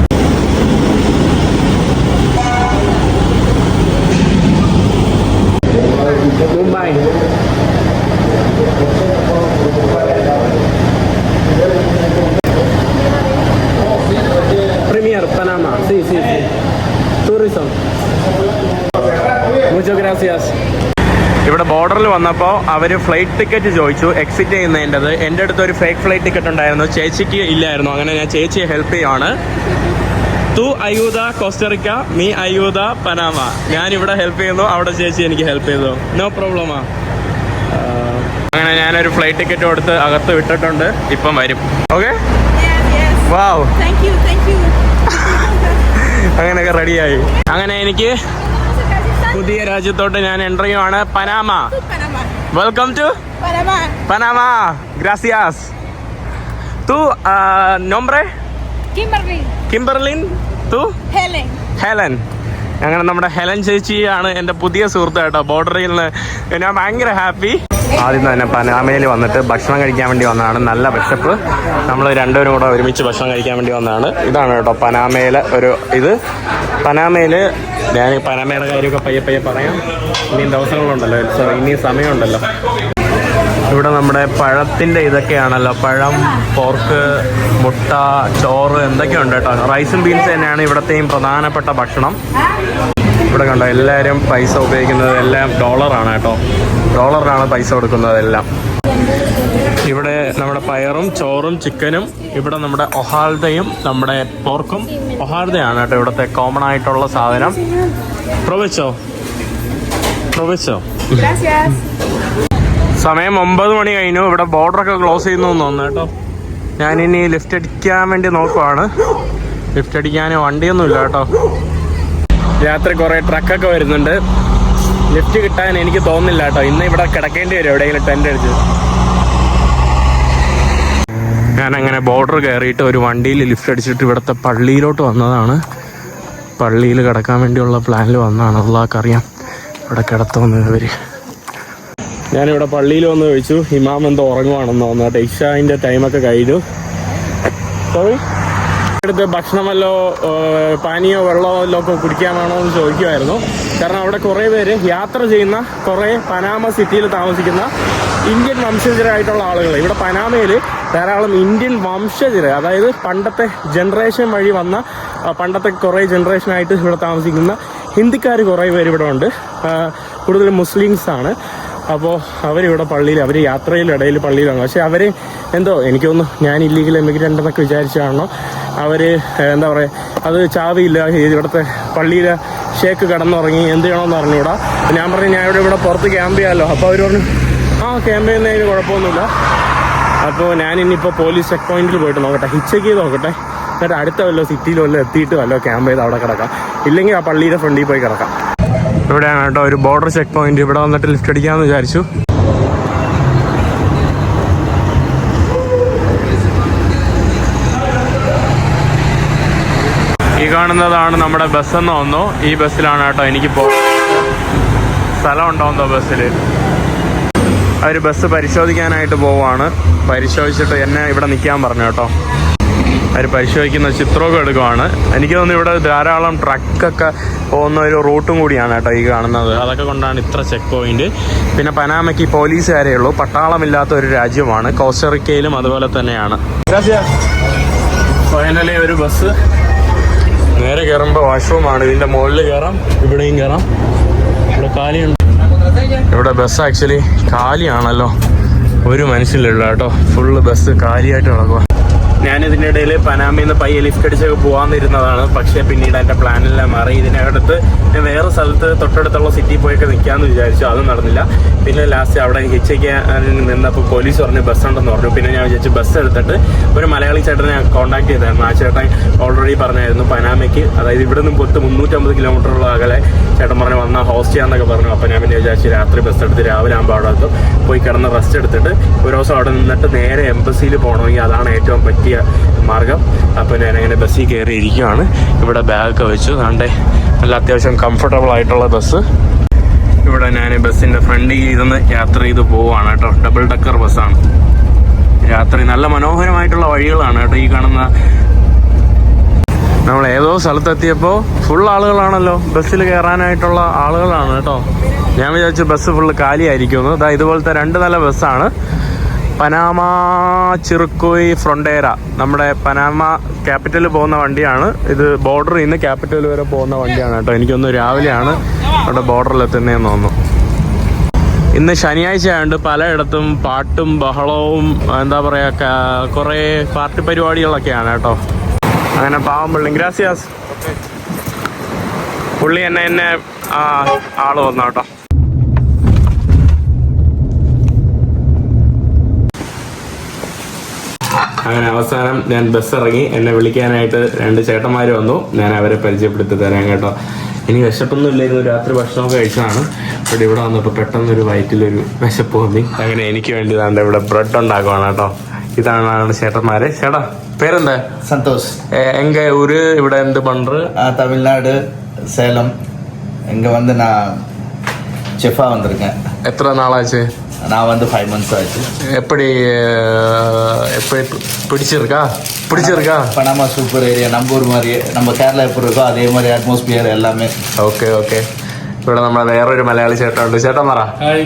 [SPEAKER 1] Mumbai Premier Panama. Sí, sí, sí. Tourism. Muchas gracias. ഇവിടെ ബോർഡറിൽ വന്നപ്പോൾ അവർ ഫ്ലൈറ്റ് ടിക്കറ്റ് ചോദിച്ചു എക്സിറ്റ് ചെയ്യുന്നതിന്റെത്. എന്റെ അടുത്ത് ഒരു ഫേക്ക് ഫ്ലൈറ്റ് ടിക്കറ്റ് ഉണ്ടായിരുന്നു. ചേച്ചിക്ക് ഇല്ലായിരുന്നു. അങ്ങനെ ഞാൻ ചേച്ചിയെ ഹെൽപ്പ് ചെയ്യുവാണ്. തു അയൂത കോസ്റ്ററിക്ക മീ അയൂത പനാമ ഞാൻ ഇവിടെ ഹെൽപ്പ് ചെയ്യുന്നു. അവിടെ ചേച്ചി എനിക്ക് ഹെൽപ്പ് ചെയ്തു. നോ പ്രോബ്ലമാ അങ്ങനെ ഞാനൊരു ഫ്ലൈറ്റ് ടിക്കറ്റ് കൊടുത്ത് അകത്ത് വിട്ടിട്ടുണ്ട്. ഇപ്പം വരും. ഓക്കെ. വാവ് അങ്ങനെയൊക്കെ റെഡിയായി അങ്ങനെ എനിക്ക് പുതിയ രാജ്യത്തോട്ട് ഞാൻ എന്റർ ചെയ്യുവാണ്. പനാമ. Welcome
[SPEAKER 5] to.
[SPEAKER 1] പനാമ. ഗ്രാസിയാസ് തു നോംബ്രെ. കിംബർലിൻ തു. ഹെലൻ അങ്ങനെ നമ്മുടെ ഹെലൻ ചേച്ചിയാണ് എന്റെ പുതിയ സുഹൃത്ത് കേട്ടോ ബോർഡറിൽ നിന്ന്. ഞാൻ ഭയങ്കര ഹാപ്പി ആദ്യം തന്നെ പനാമയിൽ വന്നിട്ട് ഭക്ഷണം കഴിക്കാൻ വേണ്ടി വന്നതാണ്. നല്ല വിശപ്പ്. നമ്മൾ രണ്ടുപേരും കൂടെ ഒരുമിച്ച് ഭക്ഷണം കഴിക്കാൻ വേണ്ടി വന്നതാണ്. ഇതാണ് കേട്ടോ പനാമയിലെ ഒരു ഇത്. പനാമയിൽ ഞാൻ പനാമയുടെ കാര്യമൊക്കെ പയ്യെ പയ്യെ പറയാം. ഇനിയും ദിവസങ്ങളുണ്ടല്ലോ. ഇനിയും സമയമുണ്ടല്ലോ. ഇവിടെ നമ്മുടെ പഴത്തിന്റെ ഇതൊക്കെയാണല്ലോ. പഴം പോർക്ക് മുട്ട ചോറ് എന്തൊക്കെയുണ്ട് കേട്ടോ? റൈസും ബീൻസ് തന്നെയാണ് ഇവിടത്തെയും പ്രധാനപ്പെട്ട ഭക്ഷണം. ഇവിടെ കണ്ടോ എല്ലാവരും പൈസ ഉപയോഗിക്കുന്നത് എല്ലാം ഡോളറാണ് കേട്ടോ. ഡോളറിനാണ് പൈസ കൊടുക്കുന്നത് എല്ലാം. ഇവിടെ നമ്മുടെ പയറും ചോറും ചിക്കനും ഇവിടെ നമ്മുടെ ഒഹാൽദയും നമ്മുടെ പോർക്കും ഒഹാൽദയാണ് കേട്ടോ ഇവിടുത്തെ കോമൺ ആയിട്ടുള്ള സാധനം. പ്രൊവിച്ചോ? പ്രൊവിച്ചോ. സമയം ഒമ്പത് മണി കഴിഞ്ഞു. ഇവിടെ ബോർഡറൊക്കെ ക്ലോസ് ചെയ്യുന്നു തോന്നുന്നു കേട്ടോ. ഞാനിനി ലിഫ്റ്റ് അടിക്കാൻ വേണ്ടി നോക്കുവാണ്. ലിഫ്റ്റ് അടിക്കാൻ വണ്ടിയൊന്നുമില്ല കേട്ടോ. രാത്രി കുറേ ട്രക്കൊക്കെ വരുന്നുണ്ട്. ലിഫ്റ്റ് കിട്ടാൻ എനിക്ക് തോന്നുന്നില്ല കേട്ടോ. ഇന്ന് ഇവിടെ കിടക്കേണ്ടി വരും എവിടെയെങ്കിലും ടെന്റ് അടിച്ച്. ഞാനങ്ങനെ ബോർഡർ കയറിയിട്ട് ഒരു വണ്ടിയിൽ ലിഫ്റ്റ് അടിച്ചിട്ട് ഇവിടുത്തെ പള്ളിയിലോട്ട് വന്നതാണ്. പള്ളിയിൽ കിടക്കാൻ വേണ്ടിയുള്ള പ്ലാനിൽ വന്നതാണ്. അള്ളാഹ്ക്കറിയാം ഇവിടെ കിടത്തുമെന്ന് ഇവർ ഞാനിവിടെ പള്ളിയിൽ വന്ന് ചോദിച്ചു ഇമാം എന്തോ ഉറങ്ങുവാണെന്ന് തോന്നുന്നു. കേട്ടോ ഇഷാന്റെ ടൈമൊക്കെ കഴിഞ്ഞു. സോറി അടുത്ത് ഭക്ഷണം വല്ലോ പാനീയോ വെള്ളമോ വല്ലോ ഒക്കെ കുടിക്കാൻ വേണോ എന്ന് ചോദിക്കുമായിരുന്നു കാരണം അവിടെ കുറേ പേര് യാത്ര ചെയ്യുന്ന കുറേ പനാമ സിറ്റിയിൽ താമസിക്കുന്ന ഇന്ത്യൻ വംശജരായിട്ടുള്ള ആളുകൾ ഇവിടെ പനാമയിൽ ധാരാളം ഇന്ത്യൻ വംശജര് അതായത് പണ്ടത്തെ ജനറേഷൻ വഴി വന്ന പണ്ടത്തെ കുറേ ജനറേഷനായിട്ട് ഇവിടെ താമസിക്കുന്ന ഹിന്ദിക്കാർ കുറേ പേര് ഇവിടെ ഉണ്ട്. കൂടുതൽ മുസ്ലിംസ് ആണ്. അപ്പോൾ അവരിവിടെ പള്ളിയിൽ അവർ യാത്രയിലിടയിൽ പള്ളിയിലാണ്. പക്ഷേ അവർ എന്തോ എനിക്കൊന്ന് ഞാൻ ഇല്ലീഗൽ എമിഗ്രന്റ് എന്നൊക്കെ വിചാരിച്ചാണോ അവർ എന്താ പറയുക അത് ചാവിയില്ല ഇവിടുത്തെ പള്ളിയിലെ ഷേക്ക് കടന്നുറങ്ങി എന്ത് ചെയ്യണമെന്ന് അറിഞ്ഞൂടാ. ഞാൻ പറഞ്ഞു ഞാൻ ഇവിടെ ഇവിടെ പുറത്ത് ക്യാമ്പ് ചെയ്യാമല്ലോ അപ്പോൾ അവർ പറഞ്ഞു ആ ക്യാമ്പ് ചെയ്യുന്നതിന് കുഴപ്പമൊന്നുമില്ല. അപ്പോൾ ഞാൻ ഇനിയിപ്പോൾ പോലീസ് ചെക്ക് പോയിന്റിൽ പോയിട്ട് നോക്കട്ടെ ഹിച്ചക്ക് ചെയ്ത് നോക്കട്ടെ. എന്നിട്ട് അടുത്ത വല്ലോ സിറ്റിയിൽ വല്ലോ എത്തിയിട്ട് വല്ലോ ക്യാമ്പ് ചെയ്ത് അവിടെ കിടക്കാം. ഇല്ലെങ്കിൽ ആ പള്ളിയുടെ ഫ്രണ്ടിൽ പോയി കിടക്കാം. ഇവിടെയാണ് കേട്ടോ ഒരു ബോർഡർ ചെക്ക് പോയിന്റ് ഇവിടെ വന്നിട്ട് ലിഫ്റ്റ് അടിക്കാമെന്ന് വിചാരിച്ചു. കാണുന്നതാണ് നമ്മുടെ ബസ് എന്ന് തോന്നുന്നു. ഈ ബസ്സിലാണ് കേട്ടോ എനിക്കിപ്പോൾ സ്ഥലം ഉണ്ടോന്നോ ബസ്സിൽ അവർ ബസ് പരിശോധിക്കാനായിട്ട് പോവാണ് പരിശോധിച്ചിട്ട് എന്നെ ഇവിടെ നിൽക്കാൻ പറഞ്ഞു കേട്ടോ. അവർ പരിശോധിക്കുന്ന ചിത്രമൊക്കെ എടുക്കുവാണ്. എനിക്ക് തോന്നുന്നു ഇവിടെ ധാരാളം ട്രക്കൊക്കെ പോകുന്ന ഒരു റൂട്ടും കൂടിയാണ് കേട്ടോ ഈ കാണുന്നത്. അതൊക്കെ കൊണ്ടാണ് ഇത്ര ചെക്ക് പോയിന്റ് പിന്നെ പനാമയ്ക്ക് പോലീസുകാരേ ഉള്ളൂ. പട്ടാളമില്ലാത്ത ഒരു രാജ്യമാണ്. കോസ്റ്ററിക്കയിലും അതുപോലെ തന്നെയാണ്. ഫൈനലി ഒരു ബസ് നേരെ കയറുമ്പോൾ വാഷ്റൂമാണ് ഇതിന്റെ മുകളിൽ കയറാം ഇവിടെയും കയറാം ഇവിടെ കാലിയുണ്ട്. ഇവിടെ ബസ് ആക്ച്വലി കാലിയാണല്ലോ. ഒരു മനുഷ്യനില്ല കേട്ടോ. ഫുള്ള് ബസ് കാലിയായിട്ട് നടക്കുക ഞാൻ ഇതിന്റെ ഇടയിൽ പനാമയിൽ നിന്ന് പയ്യെ ലിഫ്റ്റ് അടിച്ചൊക്കെ പോകാമെന്നിരുന്നതാണ് പക്ഷേ പിന്നീട് എന്റെ പ്ലാനെല്ലാം മാറി. ഇതിനകത്ത് ഞാൻ വേറെ സ്ഥലത്ത് തൊട്ടടുത്തുള്ള സിറ്റി പോയൊക്കെ നിൽക്കാമെന്ന് വിചാരിച്ചു. അതും നടന്നില്ല. പിന്നെ ലാസ്റ്റ് അവിടെ ഹിച്ചയ്ക്കാൻ നിന്നപ്പോൾ പോലീസ് പറഞ്ഞു ബസ് ഉണ്ടെന്ന് പറഞ്ഞു. പിന്നെ ഞാൻ വിചാരിച്ചു ബസ് എടുത്തിട്ട് ഒരു മലയാളി ചേട്ടനെ കോൺടാക്ട് ചെയ്തായിരുന്നു. ആ ചേട്ടൻ ഓൾറെഡി പറഞ്ഞായിരുന്നു പനാമയ്ക്ക്. അതായത് ഇവിടെ നിന്ന് പൊത്ത് മുന്നൂറ്റമ്പത് കിലോമീറ്ററുള്ള അകലെ ചേട്ടൻ പറഞ്ഞു വന്നാൽ ഹോസ്റ്റ് ചെയ്യാന്നൊക്കെ പറഞ്ഞു. അപ്പം ഞാൻ പിന്നെ വിചാരിച്ചു രാത്രി ബസ് എടുത്ത് രാവിലെ ആകുമ്പോൾ അവിടെ പോയി കിടന്ന് റെസ്റ്റ് എടുത്തിട്ട് ഒരു ദിവസം അവിടെ നിന്നിട്ട് നേരെ എംബസിയിൽ പോകണമെങ്കിൽ അതാണ് ഏറ്റവും പറ്റിയ മാർഗം. അപ്പോൾ ഞാൻ അങ്ങനെ ബസ്സിൽ കയറി ഇരിക്കുകയാണ് ഇവിടെ ബാഗൊക്കെ വെച്ചു. അതാണ്ട് നല്ല അത്യാവശ്യം കംഫർട്ടബിൾ ആയിട്ടുള്ള ബസ് ഇവിടെ ഞാൻ ബസ്സിന്റെ ഫ്രണ്ടിൽ ഇരുന്ന് യാത്ര ചെയ്ത് പോവുകയാണ് കേട്ടോ. ഡബിൾ ഡക്കർ ബസ്സാണ് രാത്രി നല്ല മനോഹരമായിട്ടുള്ള വഴികളാണ് കേട്ടോ ഈ കാണുന്ന. നമ്മൾ ഏതോ സ്ഥലത്തെത്തിയപ്പോൾ ഫുൾ ആളുകളാണല്ലോ. ബസ്സിൽ കയറാനായിട്ടുള്ള ആളുകളാണ് കേട്ടോ. ഞാൻ വിചാരിച്ചു ബസ് ഫുള്ള് കാലിയായിരിക്കുമെന്ന്. ഇതാ ഇതുപോലത്തെ രണ്ട് നല്ല ബസ്സാണ് പനാമ ചിറുക്കോയി ഫ്രൊണ്ടേര. നമ്മുടെ പനാമ ക്യാപിറ്റലിൽ പോകുന്ന വണ്ടിയാണ്. ഇത് ബോർഡറിൽ നിന്ന് ക്യാപിറ്റൽ വരെ പോകുന്ന വണ്ടിയാണ് കേട്ടോ. എനിക്കൊന്ന് രാവിലെയാണ് അവിടെ ബോർഡറിൽ എത്തുന്നതെന്ന് തോന്നുന്നു. ഇന്ന് ശനിയാഴ്ച ആയതുകൊണ്ട് പലയിടത്തും പാട്ടും ബഹളവും എന്താ പറയുക കുറേ പാർട്ടി പരിപാടികളൊക്കെയാണ് കേട്ടോ. അങ്ങനെ പാവം പുള്ളിങ് ഗ്രാസിയാസ്. പുള്ളി എന്നെ എന്നെ ആൾ വന്നു കേട്ടോ. അങ്ങനെ അവസാനം ഞാൻ ബസ് ഇറങ്ങി എന്നെ വിളിക്കാനായിട്ട് രണ്ട് ചേട്ടന്മാർ വന്നു. ഞാൻ അവരെ പരിചയപ്പെടുത്തി തരാം കേട്ടോ. ഇനി വിശപ്പൊന്നും ഇല്ലായിരുന്നു രാത്രി ഭക്ഷണമൊക്കെ കഴിച്ചതാണ്. ഇവിടെ ഇവിടെ വന്നപ്പോൾ പെട്ടെന്നൊരു വയറ്റിലൊരു വിശപ്പ് വന്നി. അങ്ങനെ എനിക്ക് വേണ്ടി താണ്ട് ഇവിടെ ബ്രെഡ് ഉണ്ടാക്കുവാണ് കേട്ടോ. ഇതാണ് ചേട്ടന്മാരെ. ചേട്ടാ പേരെന്താ? സന്തോഷ്. എങ്ക ഊര്? ഇവിടെ എന്ത് പണ്ട്
[SPEAKER 6] ആ തമിഴ്നാട് സേലം എങ്ക വന്ന് நான் செஃபாக வந்திருக்கேன்
[SPEAKER 1] எத்தனை நாளாச்சு
[SPEAKER 6] நான் வந்து ஃபைவ் மந்த்ஸ் ஆச்சு
[SPEAKER 1] எப்படி அஹ், எப்படி பிடிச்சிருக்கா பிடிச்சிருக்கா
[SPEAKER 6] பனாமா சூப்பர் ஏரியா நம்ம ஊர் மாதிரியே நம்ம கேரளா எப்படி இருக்கோ அதே மாதிரி அட்மாஸ்பியர் எல்லாமே
[SPEAKER 1] ഓക്കെ ഓക്കെ ഇവിടെ നമ്മളെ വേറൊരു മലയാളി ചേട്ടനുണ്ട് ചേട്ടൻ പറ
[SPEAKER 7] ഹായ്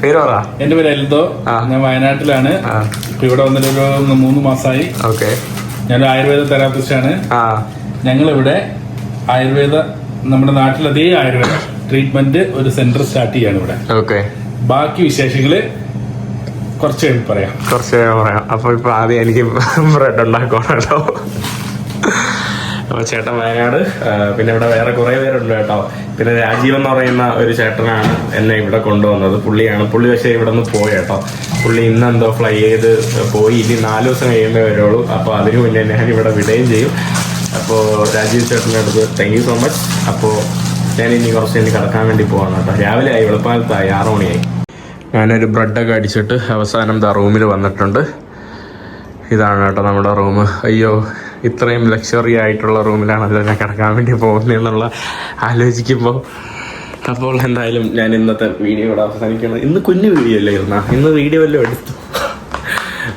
[SPEAKER 1] പേര് പറ
[SPEAKER 7] എന്റെ പേര് എൽദോ
[SPEAKER 1] ആ.
[SPEAKER 7] ഞാൻ വയനാട്ടിലാണ്
[SPEAKER 1] ആ.
[SPEAKER 7] ഇപ്പൊ ഇവിടെ വന്നിട്ട് ഒരു മൂന്ന് മാസമായി
[SPEAKER 1] ഓക്കെ
[SPEAKER 7] ഞാനൊരു ആയുർവേദ തെറാപ്പിസ്റ്റ് ആണ്
[SPEAKER 1] ആ
[SPEAKER 7] ഞങ്ങൾ ഇവിടെ ആയുർവേദ നമ്മുടെ നാട്ടിൽ അതേ ആയുർവേദ ട്രീറ്റ്മെന്റ് ഒരു സെന്റർ സ്റ്റാർട്ട് ചെയ്യാണ് ഇവിടെ
[SPEAKER 1] ഓക്കെ
[SPEAKER 7] ബാക്കി വിശേഷങ്ങൾ കുറച്ച് പറയാം.
[SPEAKER 1] കുറച്ച് പറയാം. അപ്പൊ ഇപ്പൊ ആദ്യം എനിക്ക് ബ്രെഡ് ഉണ്ടാക്കണോ അപ്പൊ ചേട്ടൻ വയനാട്. പിന്നെ ഇവിടെ വേറെ കുറെ പേരുണ്ട് കേട്ടോ. പിന്നെ രാജീവ് എന്ന് പറയുന്ന ഒരു ചേട്ടനാണ് എന്നെ ഇവിടെ കൊണ്ടുവന്നത്. പുള്ളിയാണ്. പുള്ളി പക്ഷേ ഇവിടെ നിന്ന് പോയി കേട്ടോ. പുള്ളി ഇന്ന് എന്തോ ഫ്ലൈ ചെയ്ത് പോയി. ഇനി നാല് ദിവസം കഴിയുമ്പേ വരുള്ളൂ. അപ്പൊ അതിനു മുന്നേ ഞാൻ ഇവിടെ വിടുകയും ചെയ്യും. അപ്പോൾ രാജീവ് ചേട്ടന്റെ അടുത്ത് താങ്ക് യു സോ മച്ച് അപ്പോൾ ഞാൻ ഇനി കുറച്ച് ഇനി കിടക്കാൻ വേണ്ടി പോവാണ് കേട്ടോ. രാവിലെ ആയി വെളുപ്പാലത്തായി ആറു മണിയായി. ഞാനൊരു ബ്രെഡൊക്കെ അടിച്ചിട്ട് അവസാനം ദാ റൂമിൽ വന്നിട്ടുണ്ട്. ഇതാണ് കേട്ടോ നമ്മുടെ റൂം. അയ്യോ ഇത്രയും ലക്ഷറി ആയിട്ടുള്ള റൂമിലാണല്ലോ ഞാൻ കിടക്കാൻ വേണ്ടി പോകുന്നതെന്നുള്ള ആലോചിക്കുമ്പോൾ അപ്പോൾ എന്തായാലും ഞാൻ ഇന്നത്തെ വീഡിയോ ഇവിടെ അവസാനിക്കുന്നത് ഇന്ന് കുഞ്ഞു വീഡിയോ അല്ലേ ഇരുന്ന ഇന്ന് വീഡിയോ എല്ലാം എടുത്തു.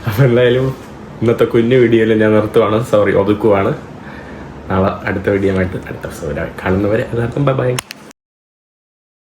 [SPEAKER 1] അപ്പോൾ എന്തായാലും ഇന്നത്തെ കുഞ്ഞു വീഡിയോയിൽ ഞാൻ നിർത്തുവാണ്. സോറി ഒതുക്കുവാണ്. നാളെ അടുത്ത വീഡിയോ ആയിട്ട് അടുത്ത എപ്പിസോഡ് കാണുന്നവരെ എല്ലാവർക്കും ബൈ ബൈ